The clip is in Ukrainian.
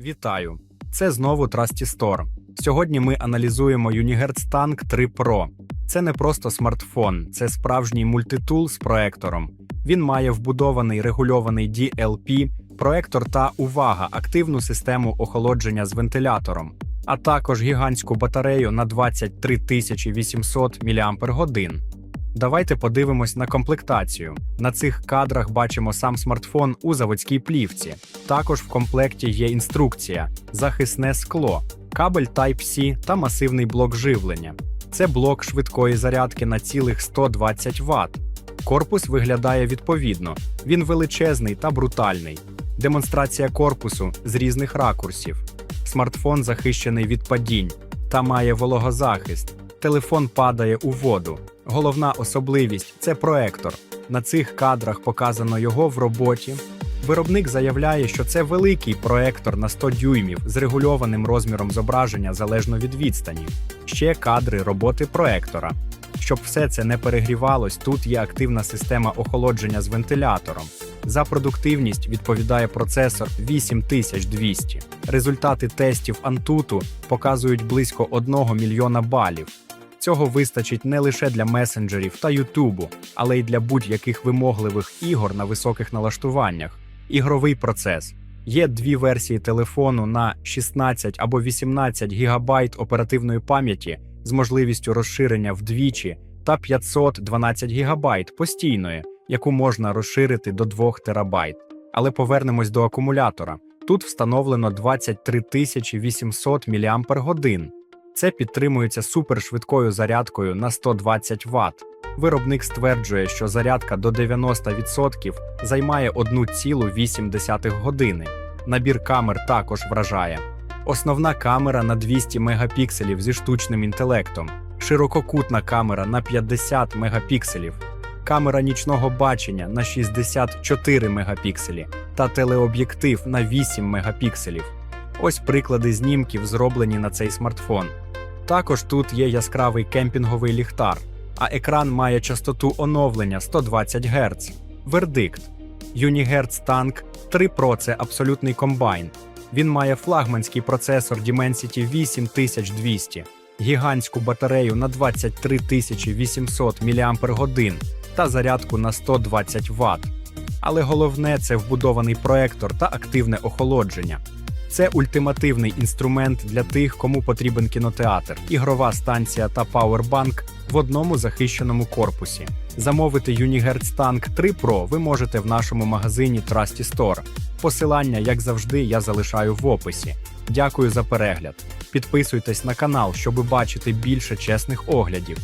Вітаю! Це знову Trusty Store. Сьогодні ми аналізуємо Unihertz Tank 3 Pro. Це не просто смартфон, це справжній мультитул з проектором. Він має вбудований регульований DLP, проектор та увага, активну систему охолодження з вентилятором, а також гігантську батарею на 23 800 мАч. Давайте подивимось на комплектацію. На цих кадрах бачимо сам смартфон у заводській плівці. Також в комплекті є інструкція, захисне скло, кабель Type-C та масивний блок живлення. Це блок швидкої зарядки на цілих 120 Вт. Корпус виглядає відповідно. Він величезний та брутальний. Демонстрація корпусу з різних ракурсів. Смартфон захищений від падінь та має вологозахист. Телефон падає у воду. Головна особливість це проектор. На цих кадрах показано його в роботі. Виробник заявляє, що це великий проектор на 100 дюймів з регульованим розміром зображення залежно від відстані. Ще кадри роботи проектора. Щоб все це не перегрівалось, тут є активна система охолодження з вентилятором. За продуктивність відповідає процесор 8200. Результати тестів Antutu показують близько 1 мільйона балів. Цього вистачить не лише для месенджерів та Ютубу, але й для будь-яких вимогливих ігор на високих налаштуваннях. Ігровий процес. Є дві версії телефону на 16 або 18 ГБ оперативної пам'яті з можливістю розширення вдвічі та 512 ГБ постійної, яку можна розширити до 2 ТБ. Але повернемось до акумулятора. Тут встановлено 23 800 мАч. Це підтримується супершвидкою зарядкою на 120 Вт. Виробник стверджує, що зарядка до 90% займає 1,8 години. Набір камер також вражає. Основна камера на 200 мегапікселів зі штучним інтелектом, ширококутна камера на 50 мегапікселів, камера нічного бачення на 64 мегапікселі та телеоб'єктив на 8 мегапікселів. Ось приклади знімків, зроблені на цей смартфон. Також тут є яскравий кемпінговий ліхтар, а екран має частоту оновлення 120 Гц. Вердикт: Unihertz Tank 3 Pro це абсолютний комбайн. Він має флагманський процесор Dimensity 8200, гігантську батарею на 23 800 мАч та зарядку на 120 Вт. Але головне це вбудований проектор та активне охолодження. Це ультимативний інструмент для тих, кому потрібен кінотеатр, ігрова станція та пауербанк в одному захищеному корпусі. Замовити Unihertz Tank 3 Pro ви можете в нашому магазині Trusty Store. Посилання, як завжди, я залишаю в описі. Дякую за перегляд. Підписуйтесь на канал, щоб бачити більше чесних оглядів.